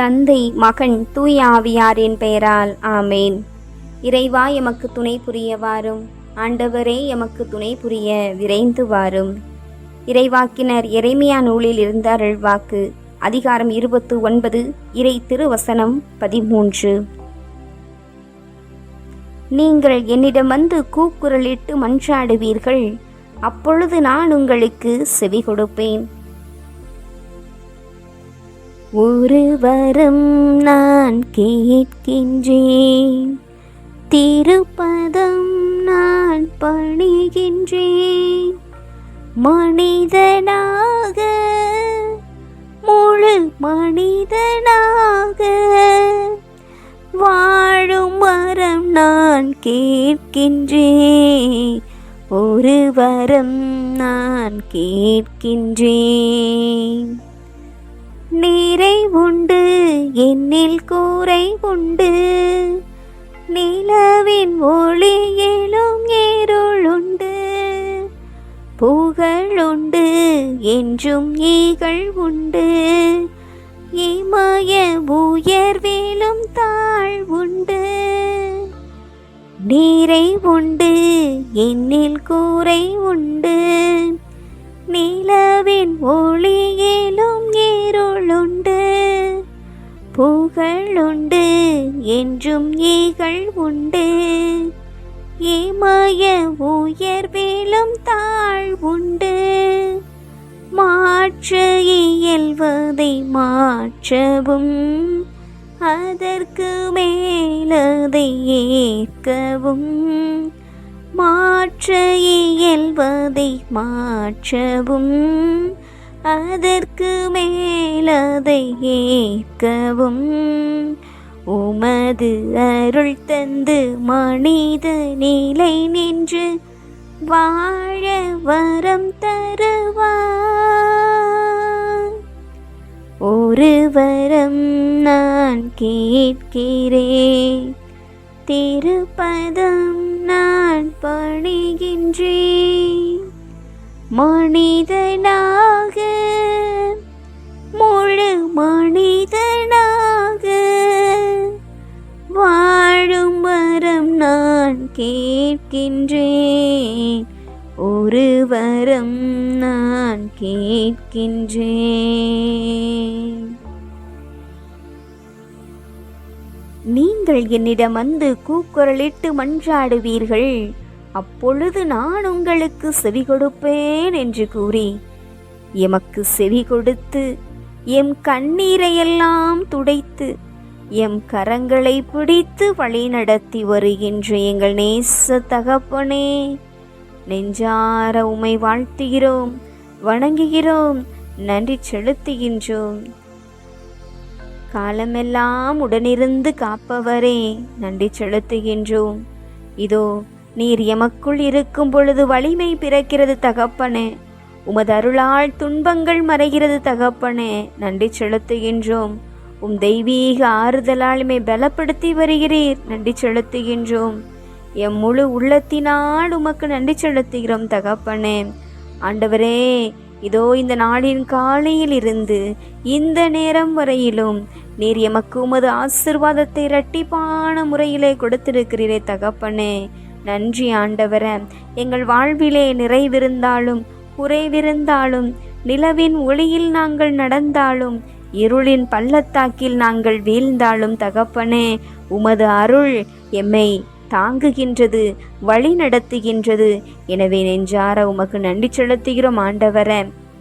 தந்தை மகன் தூய் ஆவியாரின் பெயரால் ஆமேன். இறைவா எமக்கு துணை புரிய வாரும். ஆண்டவரே எமக்கு துணை புரிய விரைந்து வாரும். இறைவாக்கினர் எரேமியா நூலில் இருந்த அருள்வாக்கு அதிகாரம் இருபத்து ஒன்பது இறை திருவசனம் பதிமூன்று. நீங்கள் என்னிடம் வந்து கூக்குரலிட்டு மன்றாடுவீர்கள். அப்பொழுது நான் உங்களுக்கு செவி கொடுப்பேன் ஒரு வரம் நான் கேட்கின்றேன். திருப்பதம் நான் பணிகின்றேன். மனிதனாக முழு மனிதனாக வாழும் வரம் நான் கேட்கின்றேன். ஒரு வரம் நான் கேட்கின்றேன். நீரை உண்டு என்னில் கூரை உண்டு. நிலவின் ஒளியிலும் ஏருளுண்டு புகழுண்டு என்றும் ஈகள் உண்டு. இமய உயர்வேலும் தாழ்வுண்டு நீரை உண்டு என்னில் கூரை உண்டு. நிலவின் ஒளி புகழுண்டு என்றும் ஏகள் உண்டு. இமய உயர்வேலும் தாழ்வுண்டு மாற்ற இயல்வதை மாற்றவும் அதற்கு மேலதை ஏற்கவும். மாற்ற இயல்வதை மாற்றவும் அதற்கு மேலதை ஏற்கவும். உமது அருள் தந்து மனித நிலை நின்று வாழ வரம் தருவார். ஒரு வரம் நான் கேட்கிறேன். திருப்பதம் நான் பணிகின்றேன். மனிதனாக மனிதனாக வாழும் வரம் நான் கேட்கின்றேன். ஒரு வரம் நான் கேட்கின்றேன். நீங்கள் என்னிடம் வந்து கூக்குரலிட்டு மன்றாடுவீர்கள். அப்பொழுது நான் உங்களுக்கு செவி கொடுப்பேன் என்று கூறி எமக்கு செவி கொடுத்து எம் கண்ணீரையெல்லாம் துடைத்து எம் கரங்களை பிடித்து வழி நடத்தி வருகின்ற எங்கள் நேச தகப்பனே நெஞ்சார உமை வாழ்த்துகிறோம் வணங்குகிறோம் நன்றி செலுத்துகின்றோம். காலமெல்லாம் உடனிருந்து காப்பவரே நன்றி செலுத்துகின்றோம். இதோ நீர் எமக்குள் இருக்கும் பொழுது வலிமை பிறக்கிறது தகப்பனே. உமது அருளால் துன்பங்கள் மறைகிறது தகப்பனே நன்றி செலுத்துகின்றோம். உம் தெய்வீக ஆறுதலால் மே பலப்படுத்தி வருகிறீர் நன்றி செலுத்துகின்றோம். எம் முழு உள்ளத்தினால் உமக்கு நன்றி செலுத்துகிறோம் தகப்பனே. ஆண்டவரே இதோ இந்த நாளின் காலையில் இருந்து இந்த நேரம் வரையிலும் நீர் எமக்கு உமது ஆசிர்வாதத்தை இரட்டிப்பான முறையிலே கொடுத்திருக்கிறீரே தகப்பனே. நன்றி ஆண்டவரே எங்கள் வாழ்விலே நிறைவிருந்தாலும் குறைவிருந்தாலும் நிலவின் ஒளியில் நாங்கள் நடந்தாலும் இருளின் பள்ளத்தாக்கில் நாங்கள் வீழ்ந்தாலும் தகப்பனே உமது அருள் எம்மை தாங்குகின்றது வழி நடத்துகின்றது. எனவே நெஞ்சார உமக்கு நன்றி செலுத்துகிறோம் ஆண்டவர.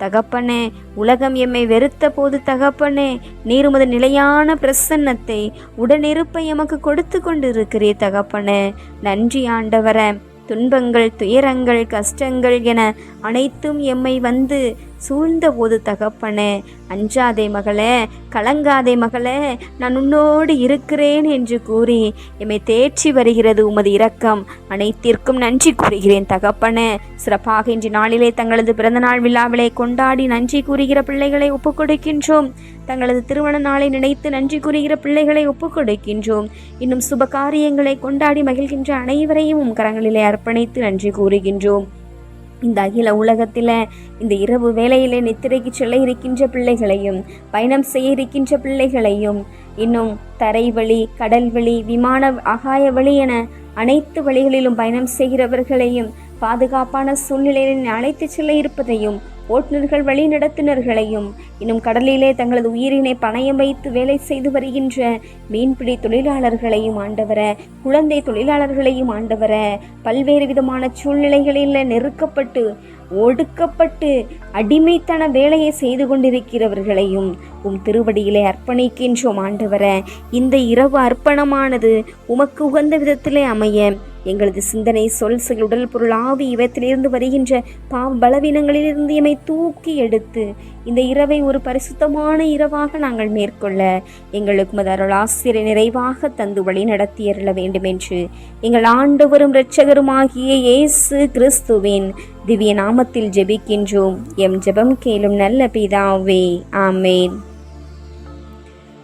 தகப்பனே உலகம் எம்மை வெறுத்த போது தகப்பனே நீர் உமது நிலையான பிரசன்னத்தை உடனிருப்பை எமக்கு கொடுத்து கொண்டு இருக்கிறீர் தகப்பனே. நன்றி ஆண்டவரே. துன்பங்கள் துயரங்கள் கஷ்டங்கள் என அனைத்தும் எம்மை வந்து சூழ்ந்த போது தகப்பனே அஞ்சாதே மகளே கலங்காதே மகளே நான் உன்னோடு இருக்கிறேன் என்று கூறி எம்மை தேற்றி வருகிறது உமது இரக்கம். அனைத்திற்கும் நன்றி கூறுகிறேன் தகப்பனே. சிறப்பாக இன்று நாளிலே தங்களது பிறந்தநாள் விழாவிலே கொண்டாடி நன்றி கூறுகிற பிள்ளைகளை ஒப்புக்கொடுக்கின்றோம். தங்களது திருமண நாளை நினைத்து நன்றி கூறுகிற பிள்ளைகளை ஒப்புக்கொடுக்கின்றோம். இன்னும் சுப காரியங்களை கொண்டாடி மகிழ்கின்ற அனைவரையும் உம் கரங்களிலே அர்ப்பணித்து நன்றி கூறுகின்றோம். இந்த அகில உலகத்தில் இந்த இரவு வேளையிலே நித்திரைக்கு செல்ல இருக்கின்ற பிள்ளைகளையும் பயணம் செய்ய இருக்கின்ற பிள்ளைகளையும் இன்னும் தரை வழி கடல் வழி விமான ஆகாய வழி என அனைத்து வழிகளிலும் பயணம் செய்கிறவர்களையும் பாதுகாப்பான சூழ்நிலையில் அழைத்து செல்ல இருப்பதையும் ஓட்டுநர்கள் வழிநடத்துனர்களையும் இன்னும் கடலிலே தங்களது உயிரினை பணயம் வைத்து வேலை செய்து வருகின்ற மீன்பிடி தொழிலாளர்களையும் ஆண்டவர குழந்தை தொழிலாளர்களையும் ஆண்டவர பல்வேறு விதமான சூழ்நிலைகளில் நெருக்கப்பட்டு ஒடுக்கப்பட்டு அடிமைத்தன வேலையை செய்து கொண்டிருக்கிறவர்களையும் உம் திருவடியிலே அர்ப்பணிக்கின்றோம் ஆண்டவர. இந்த இரவு அர்ப்பணமானது உமக்கு உகந்த விதத்திலே அமைய எங்களது சிந்தனை சொல் செயல் உடல் பொருள் ஆவி இவற்றிலிருந்து வருகின்ற பாவ பலவீனங்களிலிருந்து எம்மை தூக்கி எடுத்து இந்த இரவை ஒரு பரிசுத்தமான இரவாக நாங்கள் மேற்கொள்ள எங்களுக்கு உமது அருள் ஆசிரியர் நிறைவாக தந்து வழி நடத்தி அருள வேண்டும் என்று எங்கள் ஆண்டவரும் இரட்சகருமாகிய இயேசு கிறிஸ்துவின் திவ்ய நாமத்தில் ஜெபிக்கின்றோம். எம் ஜெபம் கேளும் நல்ல பிதாவே. ஆமேன்.